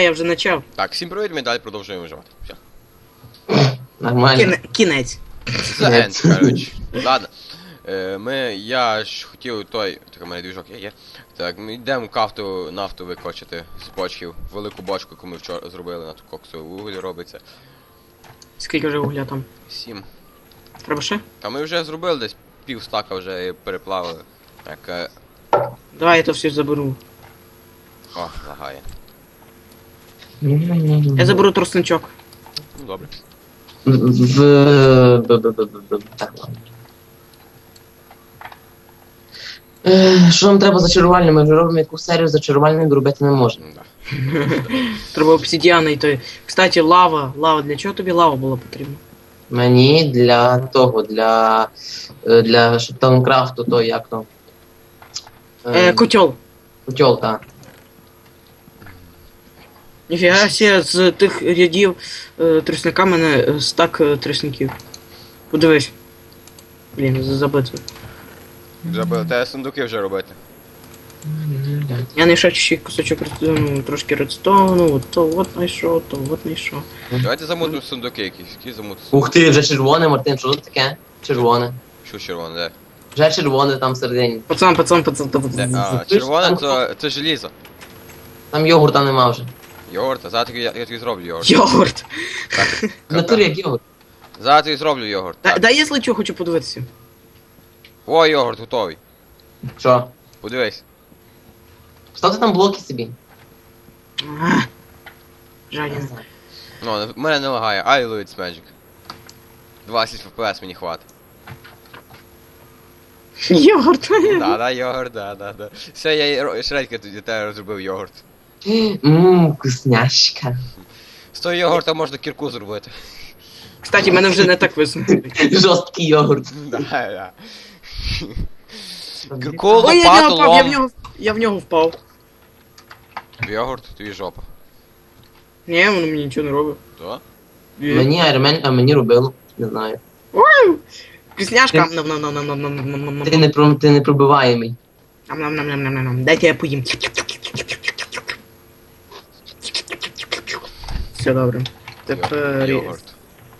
Я вже почав. Так, всім привіт, ми далі продовжуємо виживати. Все. Нормально. Кіне- Кінець. Ні. енд, коротше. Ладно. Е, ми, я ж хотів той. Так, у мене двіжок є, є. Так, ми йдемо кафту, нафту викочити з бочків. Велику бочку, яку ми вчора зробили на ту коксову вуголь робиться. Скільки вже вугля там? Сім. Треба ще? Та ми вже зробили десь пів стака вже і переплавили. Так, е, Давай я то все заберу. о, лагає. Я заберу тростничок. Ну добре. В... Е, Що нам треба зачарувальне? Ми вже робимо яку серію зачарувальних робити не можна. Да. Треба обсидіана і той. Кстати, лава. Лава. Для чого тобі лава була потрібна? Мені для того, для. е, для Таункрафту, то як то. Е, котел. Котел, так. Ніфіга сі, з тих рядів е, трісника мене е, стак е, трісників. Подивись. Блін, з- забито. Забили, те сундуки вже робити. Я знайшов ще кусочок ну, трошки редстоуну, от то от знайшов, то от знайшов. Давайте замутимо сундуки якісь. Які замутимо? Ух ти, вже червоне, Мартин, що це таке? Червоне. Що червоне, де? Вже червоне там всередині. Пацан, пацан, пацан, Де? пацан. А, Ти ж червоне то це желізо. Там йогурта нема вже. Йогурт, а зараз я, я тобі зроблю йогурт. Йогурт. В натурі як йогурт. Зараз тобі зроблю йогурт. Да, Так. да, якщо що, хочу подивитися. О, йогурт готовий. Що? Подивись. Ставте там блоки собі. А, Жадін. Ну, в мене не лагає. I love it's magic. 20 FPS мені хватить. Йогурт. Да, да, йогурт, да, да, да. Все, я і ро- шредька тоді тебе розробив йогурт. Ммм, вкусняшка. З того йогурта можна кірку зробити. Кстати, мене вже не так висунуто. Жорсткий йогурт. Да, да. Кірку, Ой, я в нього лопату, впав, я в лом. нього, я в нього впав. Йогурт, тобі жопа. Ні, воно мені нічого не робить. То? Мені Айромен, а мені робило. Не знаю. Вкусняшка. Нам нам нам нам нам нам нам нам Ти не, про- ти не пробиваємий. нам нам нам нам нам нам Дайте я поїм. Все добре. Тепер... Йогурт.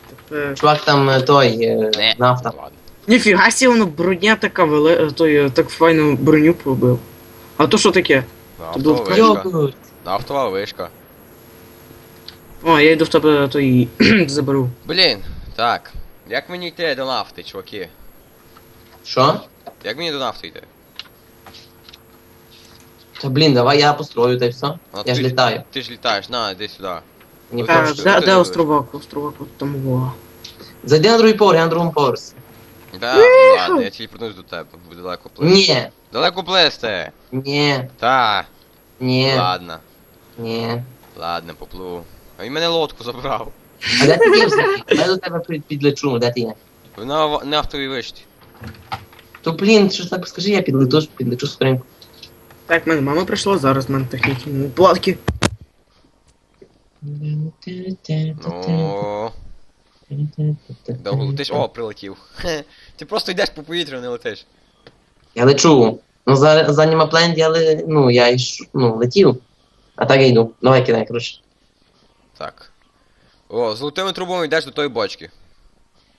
тепер... Чувак там е, той е, Не. нафта. Ладно. Ніфіга сі, воно броня така той е, так файну броню побив. А то що таке? Нафтова Тут вишка. Йогурт. Нафтова вишка. О, я йду в тебе той заберу. Блін, так. Як мені йти до нафти, чуваки? Що? Як мені до нафти йти? Та блін, давай я построю, та й все. А Я ж ти- літаю. Ти ж літаєш, на, іди сюди. Ну, Е, так, прошу. Де де островок? Островок от там во. Зайди на другий поверх, я на другому поверсі. Да, ладно, я телепортуюсь до тебе, буде далеко плисти. Ні, Далеко плисти! ні, Та, ні, ладно, ні. ладно, попливу. А він мене лодку забрав. А де ти є взагалі? Я до тебе під- підлечу, де ти є? На в- нафтовій вишці. То блін, що ж так скажи, я підлечу, підлечу скоренько. Так, мене мама прийшла, зараз в мене техніки. ну, Платки. Ну, довго летиш. О, прилетів. Ти просто йдеш по повітрю, не летиш. Я лечу. Ну, за, за Німапленд я ли, ну, я йш, ну, летів. А так я йду. Давай кидай, коротше. Так. О, золотими трубами йдеш до тої бочки.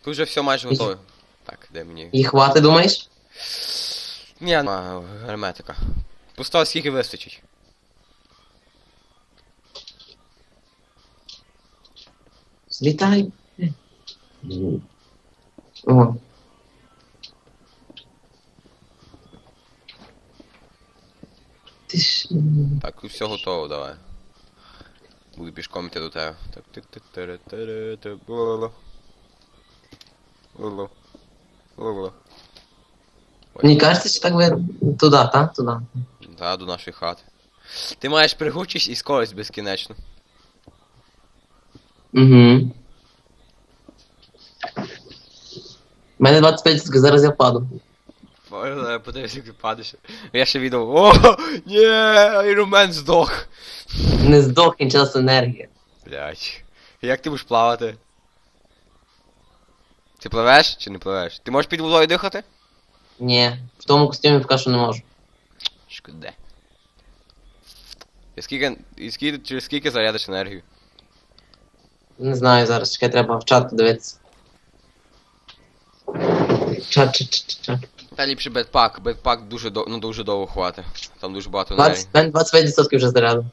Тут вже все майже готове. Так, де мені. І хвати, думаєш? Ні, нема герметика. Постав скільки вистачить. Злітай. О. Ти ж... Так, все готово, давай. Буду пішком йти до тебе. Так, тик тик тири тири ти лоло. Лоло. Лоло. Мені кажеться, що так ви туди, так? Туди. Та, до нашої хати. Ти маєш пригучість і скорость безкінечно. Угу. У мене 25 зараз я впаду. Ой, Подивись, як ти падаєш. Я ще відео. О, ні, Iron здох. Не здох, кінчилась енергія. Блять. Як ти будеш плавати? Ти пливеш чи не пливеш? Ти можеш під водою дихати? Ні, в тому костюмі поки що не можу. Шкода. І скільки, і скільки, через скільки зарядиш енергію? Не знаю зараз, чекай, треба в чат подивитися. Чат, чат, чат, чат. Та ліпше бетпак, бетпак дуже дов... ну, дуже довго хватить. Там дуже багато енергії. 20, мене 25% вже заряду.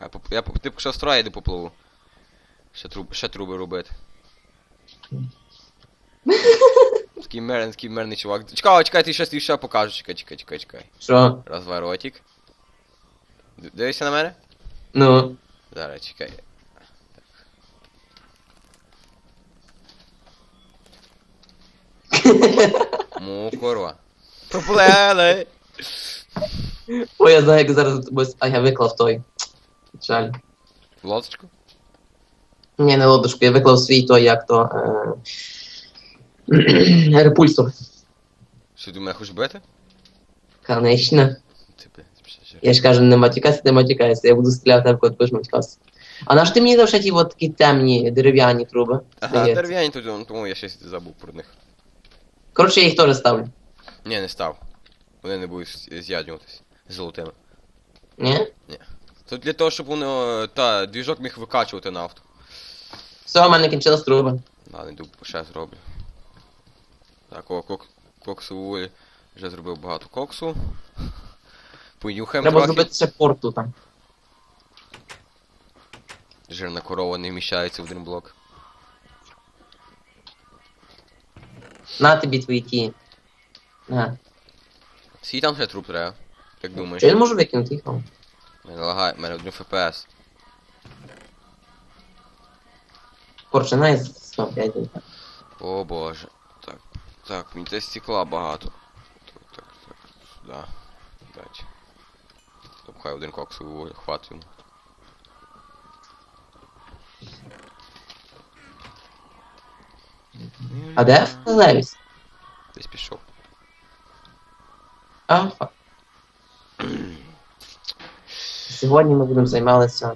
Я, поп- я поп- типу, що строя йду попливу. Ще, труб, ще труби робити. Такий мирний, такий мирний чувак. Чекай, чекай, ти щось ти ще покажу. Чекай, чекай, чекай, чекай. Що? Розворотик. Д- Дивишся на мене? Ну. Зараз, чекай. Му, курва. Поплели! Ой, я знаю, як зараз ось- А я виклав той. Жаль. Лодочку? Ні, не лодочку, я виклав свій той, як то. Е... Репульсор. Що ти мене хочеш бити? Конечно. Ти, блядь, пішла. Я ж кажу, не матікайся, не матікайся. Я буду стріляти тебе, коли ти будеш матікатися. А на що ти мені ще ті от такі темні дерев'яні труби? Ага, Здається. дерев'яні тут, ну, тому я щось забув про них. Коротше, я їх теж ставлю. Ні, не став. Вони не будуть з- з'яднюватись золотими. Ні? Тут для того, щоб воно та двіжок міг викачувати нафту. Все, у мене кінчилась труба. Ладно, йду ще зроблю. Так, о, кок, коксу вугіль. Вже зробив багато коксу. Понюхаємо Треба трохи. зробити ще порту там. Жирна корова не вміщається в один блок. На тобі твої ті. На. Скільки там ще труп треба? Як думаєш? Що я не можу викинути їх? Мене лагає, мене один ФПС. Коротше, най 105. О боже. Так. Так, мені те стекла багато. Так, так, так. Сюди. Дайте. Запхай один коксовий вугіль, хват йому. А де Левіс? Десь пішов. А, фак. Сьогодні ми будемо займалися.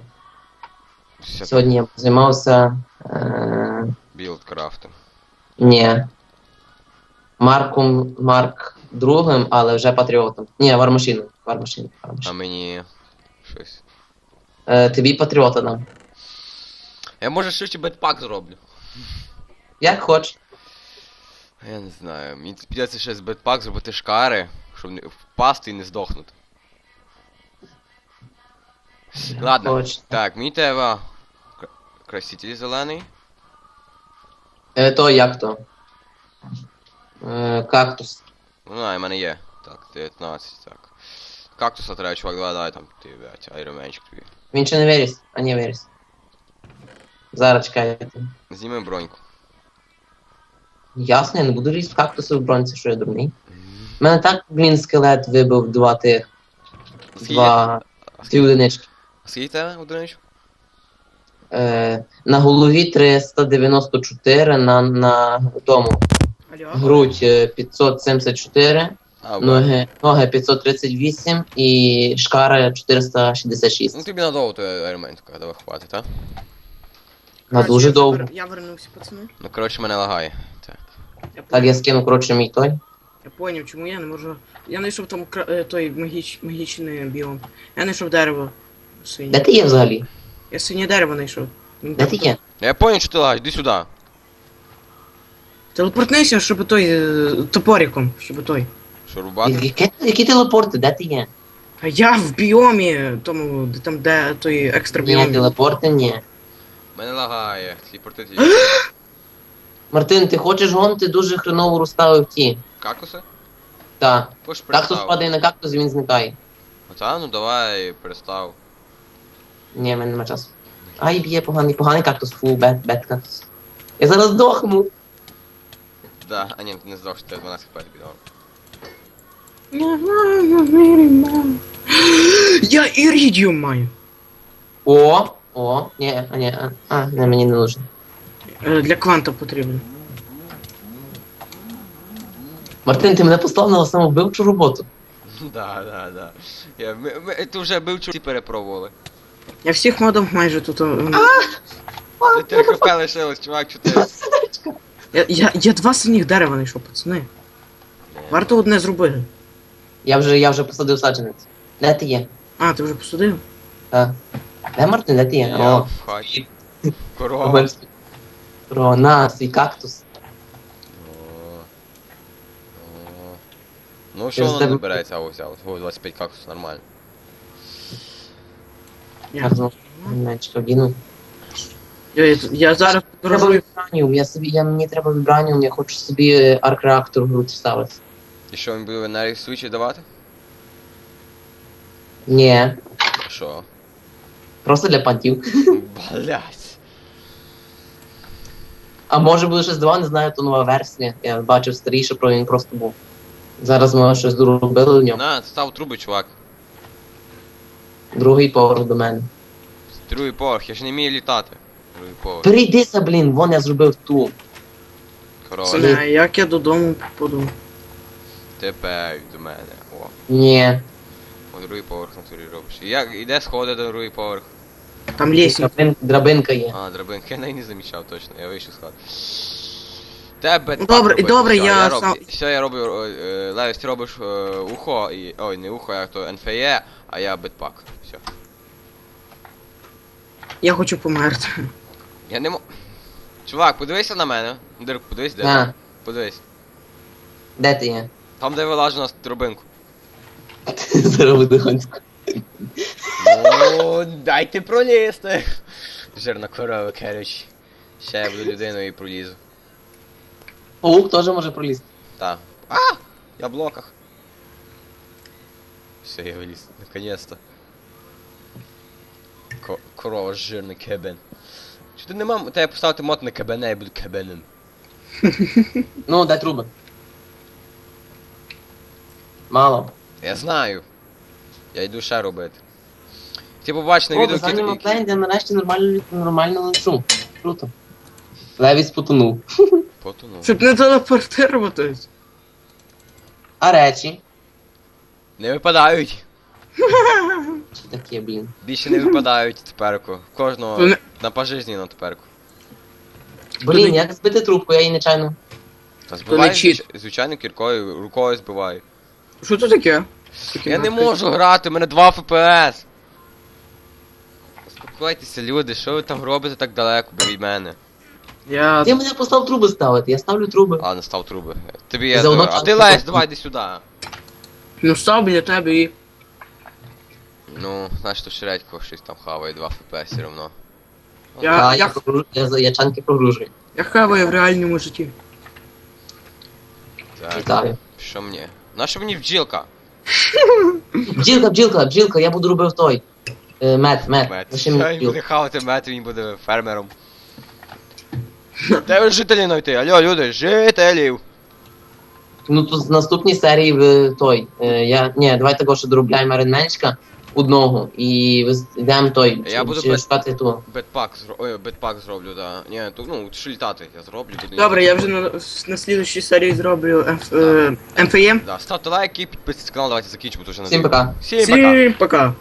Все Сьогодні я займався. Е... білдкрафтом. Ні. Марком Марк другим, але вже патріотом. Ні, вармашину. Вармашину. А мені щось. Е, тобі патріота дам. Я може швидше бетпак зроблю. Як хочеш. Я не знаю. Мені підеться ще з бетпак зробити шкари, щоб не впасти і не здохнути. Ладно. Хочеш. Так, мені треба кра- краситель зелений. Е, то як то? Е, кактус. Ну, знаю, в мене є. Так, 19, так. Кактуса треба, чувак, давай, давай там, ти, блядь, айронменчик тобі. Він ще не виріс, а не виріс. Зараз чекайте. Зніми броньку. Ясно, я не буду лізти в кактуси в бронці, що я дурний. У Мене так, блін, скелет вибив два тих. Скільки? Два. Дві одинички. а скільки тебе одиничок? Е, на голові 394, на, на тому Алло. грудь е, 574, А, бля. ноги, ноги 538 і шкари Ну 466. тобі надовго той айронменчик, давай хватить, а? На Коротше, дуже я довго. Я вернувся, пацани. Ну, коротше, мене лагає. Так. Так, я скину, коротше, мій той. Я поняв, чому я не можу. Я знайшов там кра- е, той магіч... магічний біом. Я знайшов дерево. Де Синє. ти є взагалі? Я синє дерево знайшов. Він Де там- ти є? Я понял, що ти лагаєш, іди сюди. Телепортнися, щоб той е, топориком, щоб той. Що рубати? Які, які телепорти, де ти є? А я в біомі, тому де там де той екстра Ні, біом. телепорти, ні. Мене лагає. Телепортити. Мартин, ти хочеш гон, ти дуже хреново розставив ті. Кактуси? Так. Хоч Кактус перестав. падає на кактус і він зникає. Ота, ну давай, перестав. Ні, в мене нема часу. Ай, б'є поганий, поганий кактус, фу, бет, бет кактус. Я зараз здохну. Да, а ні, ти не здох, що ти 12 хп тобі дав. Я ірідіум маю. О, о, ні, а ні, а, а, не, мені не нужно. Е, Для кванта потрібно. Мартин, ти мене послав на самовбивчу роботу. Да, да, да. Я, ми, ми, ти вже бив чорті перепробували. Я всіх модом майже тут. е, Ти хп лишилось, чувак, чотири. Я, я, я два синіх дерева знайшов, пацани. Варто одне зробити. Я вже, я вже посадив саджанець. Де ти є? А, ти вже посадив? Так. Де Мартин, де ти є? Я О, в хаті. Корова. Про на, свій кактус. О. О. Ну що Я з воно тебе- не береться, а ось, а ось, о, 25 кактус, нормально. Я, Гарно. Мечка вдіну. я, я зараз Треба подорожую. вібраніум, я собі, я, мені треба вібраніум, я хочу собі е, арк-реактор в грудь ставити. І що він буде енергії свічі давати? Ні, Що? просто для пантів. Блять. А може буде щось два, не знаю, то нова версія. Я бачив старіше, про він просто був. Зараз ми щось доробили в ньому. На, став труби, чувак. Другий поверх до мене. Другий поверх, я ж не вмію літати. Другий поверх. Перейдися, блін, вон я зробив ту. Пацани, а як я додому попаду? Тепер до мене. О, Ні. о, другий поверх на турі робиш. І Як, іде сходи до другий поверх? Там лісінь. Драбин, драбинка є. А, драбинки, я навіть не замічав точно, я вийшов хати. Тебе Ну, добре, робити. добре, Все, я роблю, сам- Все, я роблю, е, е, Левіс, ти робиш е, ухо, і, ой, не ухо, а то НФЕ, а я бетпак. Все. Я хочу померти. Я не мо... Чувак, подивися на мене. Дирк, подивись, де. На, Подивись. де ти є? Там, де вилажу на драбинку. Зараз буде гонську. Ну, дайте пролізти. Жирна корова, коротше. Ще я буду людиною і пролізу. Паук теж може пролізти. Так. А! Я в блоках. Все, я виліз. Наконец-то. Ко- корова жирний кебен. Чи ти нема тебе поставити мод на кебене, я буду кебенем. Ну, де труби? Мало. Я знаю. Я йду ще робити. Ти побач на О, відео, які... Які- Planet нарешті нормально, нормально лечу. Круто. Левіс потонув. Потонув. Щоб не телепортуватись. А речі? Не випадають. Чи таке, блін? Більше не випадають теперку. Кожного Вони- на пожизненно теперку. Блін, як збити трубку, я її нечайно. Та збиваю чіт. звич- звичайно кіркою, рукою збиваю. Що це таке? Таке Я не можу грати, у мене 2 ФПС. Успокойтеся, люди, що ви там робите так далеко від мене? Я... Ти мене постав труби ставити, я ставлю труби. Ладно, став труби. Тобі я. Заодно А ти лезь, давай йди сюди. Ну став біля тебе і... Ну, знаєш, то Шредько щось там хаває 2 ФПС все одно. Я- А, я- я, прогруж... я, за- я чанки прогружую. Я хаваю в реальному житті. Так, Вітаю. що мені? Нащо мені бджілка? Бджілка, бджілка, бджілка, я буду робив той. Е, мед, мед. Мет. Лише мені Він буде хавати мет, він буде фермером. Де ви жителі знайти? Алло, люди, жителів! Ну тут в наступній серії в той. Е, я, ні, давайте що доробляємо ренменчика одного. І виз- йдемо той. Я буду чи без- шукати ту. Бетпак зро... Ой, бетпак зроблю, да. Ні, то, ну, що літати, я зроблю, буду Добре, я вже на, на слідущій серії зроблю F, е, МФЄ. Да, ставте лайки, підписуйтесь на канал, давайте закінчимо, тому що Всім пока. Всім пока! Всім пока.